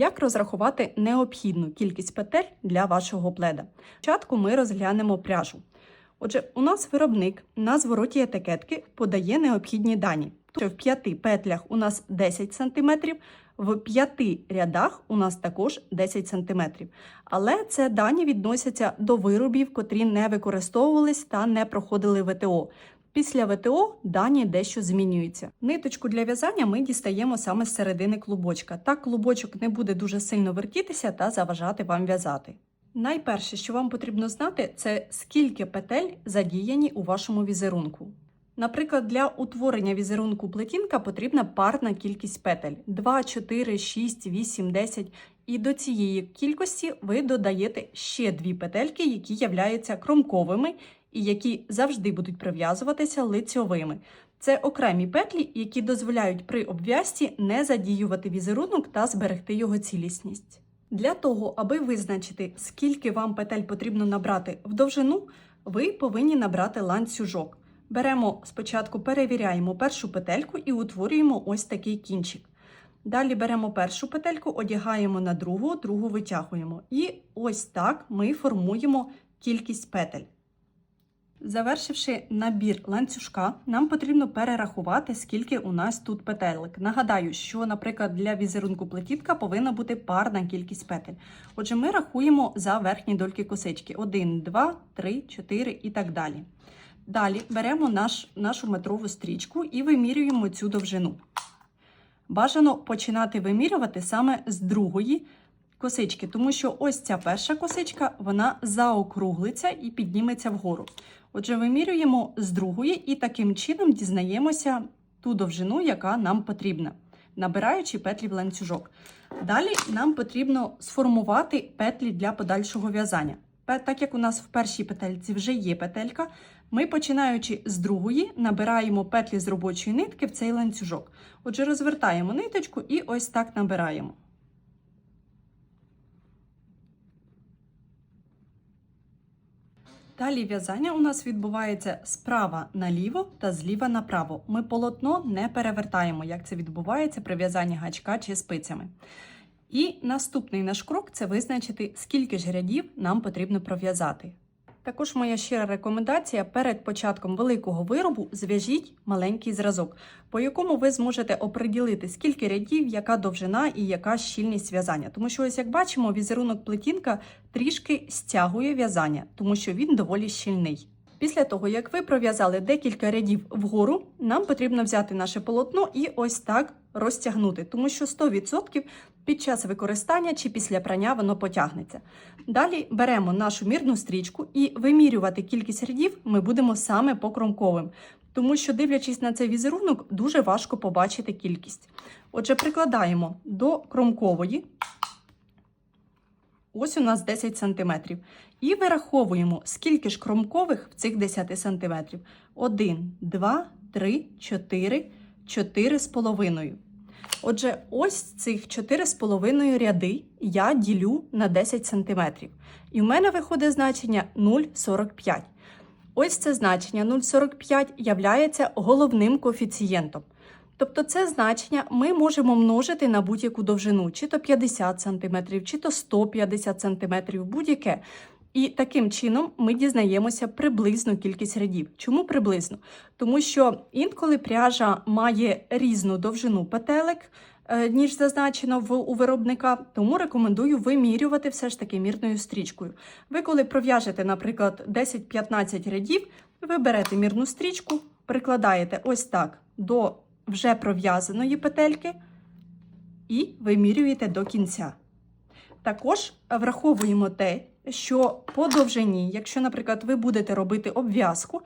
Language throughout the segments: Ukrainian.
Як розрахувати необхідну кількість петель для вашого пледа? Спочатку ми розглянемо пряжу. Отже, у нас виробник на звороті етикетки подає необхідні дані. Тобто в п'яти петлях у нас 10 см, в п'яти рядах у нас також 10 см. Але це дані відносяться до виробів, котрі не використовувались та не проходили ВТО. Після ВТО дані дещо змінюються. Ниточку для в'язання ми дістаємо саме з середини клубочка. Так клубочок не буде дуже сильно вертітися та заважати вам в'язати. Найперше, що вам потрібно знати, це скільки петель задіяні у вашому візерунку. Наприклад, для утворення візерунку плетінка потрібна парна кількість петель 2, 4, 6, 8, 10. І до цієї кількості ви додаєте ще дві петельки, які являються кромковими і які завжди будуть прив'язуватися лицьовими. Це окремі петлі, які дозволяють при обв'язці не задіювати візерунок та зберегти його цілісність. Для того, аби визначити, скільки вам петель потрібно набрати в довжину, ви повинні набрати ланцюжок. Беремо спочатку, перевіряємо першу петельку і утворюємо ось такий кінчик. Далі беремо першу петельку, одягаємо на другу, другу витягуємо. І ось так ми формуємо кількість петель. Завершивши набір ланцюжка, нам потрібно перерахувати, скільки у нас тут петелек. Нагадаю, що, наприклад, для візерунку плетітка повинна бути парна кількість петель. Отже, ми рахуємо за верхні дольки косички: 1, 2, 3, 4 і так далі. Далі беремо наш, нашу метрову стрічку і вимірюємо цю довжину. Бажано починати вимірювати саме з другої косички, тому що ось ця перша косичка вона заокруглиться і підніметься вгору. Отже, вимірюємо з другої і таким чином дізнаємося ту довжину, яка нам потрібна, набираючи петлі в ланцюжок. Далі нам потрібно сформувати петлі для подальшого в'язання. Так як у нас в першій петельці вже є петелька, ми, починаючи з другої, набираємо петлі з робочої нитки в цей ланцюжок. Отже, розвертаємо ниточку і ось так набираємо. Далі в'язання у нас відбувається справа наліво та зліва направо. Ми полотно не перевертаємо, як це відбувається при в'язанні гачка чи спицями. І наступний наш крок це визначити, скільки ж рядів нам потрібно пров'язати. Також моя щира рекомендація перед початком великого виробу зв'яжіть маленький зразок, по якому ви зможете оприділити, скільки рядів, яка довжина і яка щільність в'язання. Тому що, ось як бачимо, візерунок плетінка трішки стягує в'язання, тому що він доволі щільний. Після того, як ви пров'язали декілька рядів вгору, нам потрібно взяти наше полотно і ось так розтягнути, тому що 100% під час використання чи після прання воно потягнеться. Далі беремо нашу мірну стрічку і вимірювати кількість рядів ми будемо саме по кромковим, тому що, дивлячись на цей візерунок, дуже важко побачити кількість. Отже, прикладаємо до кромкової. Ось у нас 10 см. І вираховуємо, скільки ж кромкових в цих 10 см. 1, 2, 3, 4, 4 з половиною. Отже, ось цих 4,5 ряди я ділю на 10 см. І в мене виходить значення 0,45. Ось це значення 0,45 являється головним коефіцієнтом. Тобто це значення ми можемо множити на будь-яку довжину, чи то 50 см, чи то 150 см, будь-яке. І таким чином ми дізнаємося приблизну кількість рядів. Чому приблизно? Тому що інколи пряжа має різну довжину петелек, е, ніж зазначено в у виробника, тому рекомендую вимірювати все ж таки мірною стрічкою. Ви, коли пров'яжете, наприклад, 10-15 рядів, ви берете мірну стрічку, прикладаєте ось так до вже пров'язаної петельки і вимірюєте до кінця. Також враховуємо те, що по довжині, якщо, наприклад, ви будете робити обв'язку,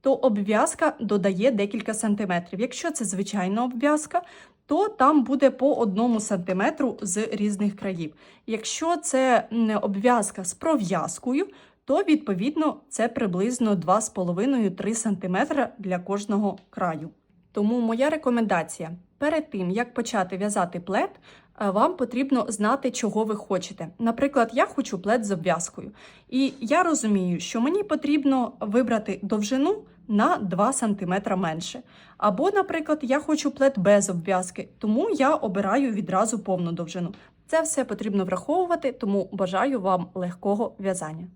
то обв'язка додає декілька сантиметрів. Якщо це звичайна обв'язка, то там буде по одному сантиметру з різних країв. Якщо це обв'язка з пров'язкою, то відповідно це приблизно 2,5-3 см для кожного краю. Тому моя рекомендація: перед тим як почати в'язати плед, вам потрібно знати, чого ви хочете. Наприклад, я хочу плед з обв'язкою, і я розумію, що мені потрібно вибрати довжину на 2 см менше. Або, наприклад, я хочу плед без обв'язки, тому я обираю відразу повну довжину. Це все потрібно враховувати, тому бажаю вам легкого в'язання.